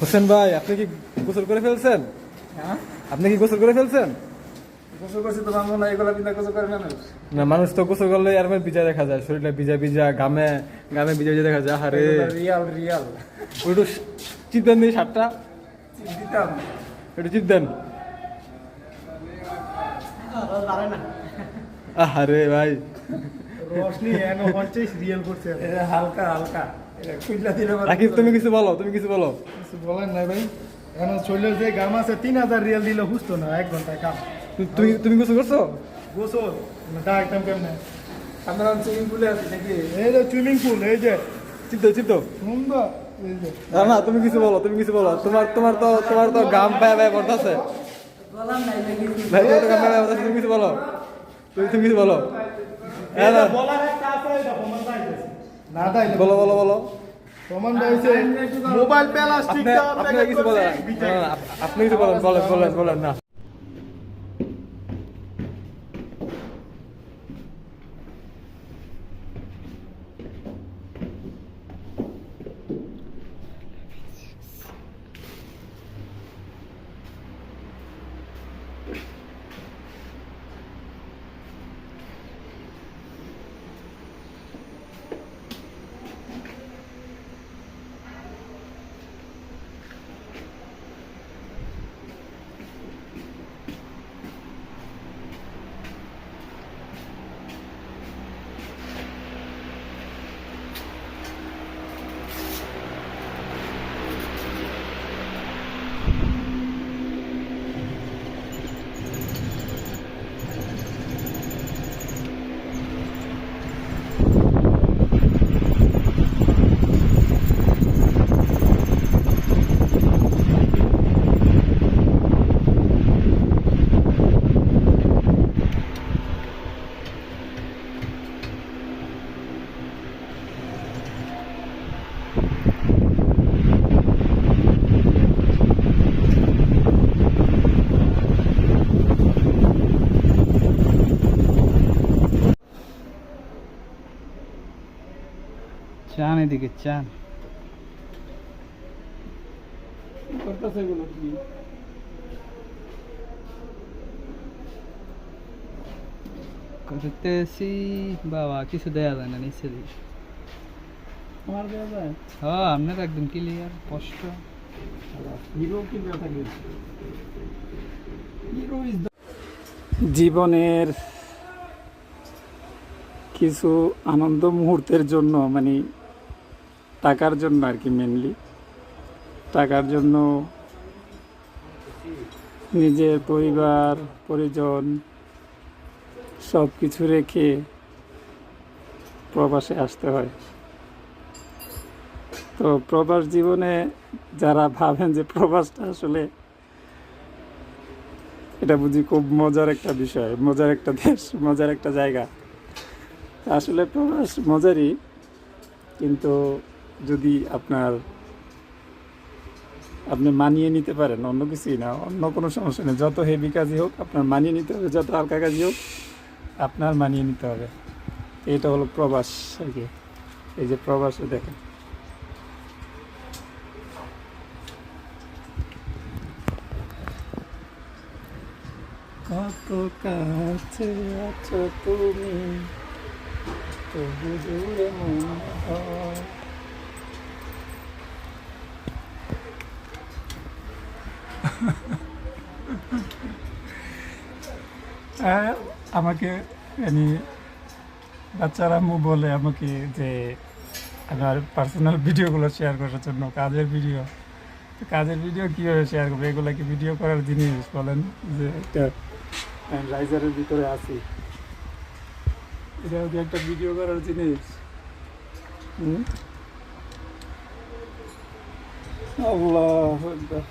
হোসেন ভাই আপনি কি গোসল করে ফেলছেন? হ্যাঁ? আপনি কি গোসল করে ফেলছেন? গোসল করছি তো মামু না এগুলো বিনা গোসল করে না না না মানুষ তো গোসল করলে আর মানে ভিজা দেখা যায় শরীরটা ভিজা ভিজা গামে গামে ভিজা ভিজা দেখা যায়। আরে রিয়াল রিয়াল একটু চিপ দেন দিই শার্টটা দিতাম একটু চিপ দেন আরে ভাই রোশনি এনো হচ্ছে রিয়েল করছে। হালকা হালকা। রাকিব তুমি কিছু বলো তুমি কিছু বলো। কিছু বলেন না ভাই। এখন চলে যে গাম আছে তিন হাজার রিয়েল দিলে হুসতো না এক ঘন্টায় কাম তুমি তুমি গোসল করছ? গোসল? ডাকতাম কেমনে? আমরা সুইমিং পুলে আছি নাকি? এই যে সুইমিং পুল এই যে। চিপ দাও সুন্দর না না তুমি কিছু বলো তুমি কিছু বলো। তোমার তোমার তো তোমার তো গাম পায় পায় পড়তেছে ভাই তোমার তো গাম পায় তুমি কিছু বলো। তুমি তুমি কিছু বলো। হ্যাঁ না বলার একটা আছে এটা না তাই বলো বলো বলো। মোবাইল প্লাস্টিক আপনি আপনি কিছু বলেন। আপ- আপনি কিছু বলেন বলেন বলেন বলেন না। চান এদিকে চান। করতেছে এগুলো? কি করতেছি বাবা কিছু দেয়া যায় না নিচে দিই আমার দেওয়া যায়? হ্যাঁ আপনার একদম ক্লিয়ার স্পষ্ট। হিরো কি থাকে? হিরো ইজ জীবনের কিছু আনন্দ মুহূর্তের জন্য মানে টাকার জন্য আর কি মেনলি টাকার জন্য নিজের পরিবার, পরিজন সব কিছু রেখে প্রবাসে আসতে হয়। তো প্রবাস জীবনে যারা ভাবেন যে প্রবাসটা আসলে এটা বুঝি খুব মজার একটা বিষয়, মজার একটা দেশ, মজার একটা জায়গা। আসলে প্রবাস মজারই, কিন্তু যদি আপনার, আপনি মানিয়ে নিতে পারেন, অন্য কিছুই না, অন্য কোনো সমস্যা নেই। যত হেভি কাজই হোক, আপনার মানিয়ে নিতে হবে, যত হালকা কাজই হোক, আপনার মানিয়ে নিতে হবে। এটা হলো প্রবাস আর কি। এই যে প্রবাসে দেখেন। কত কাছে আছো তুমি? তবু দূরে মনে হয়। আমাকে মানে বাচ্চারা বলে আমাকে যে আমার পার্সোনাল ভিডিওগুলো শেয়ার করার জন্য, কাজের ভিডিও তো কাজের ভিডিও কীভাবে শেয়ার করব? এগুলো কি ভিডিও করার জিনিস বলেন? যে একটা রাইজারের ভিতরে আছি। এটা কি একটা ভিডিও করার জিনিস? আল্লাহ।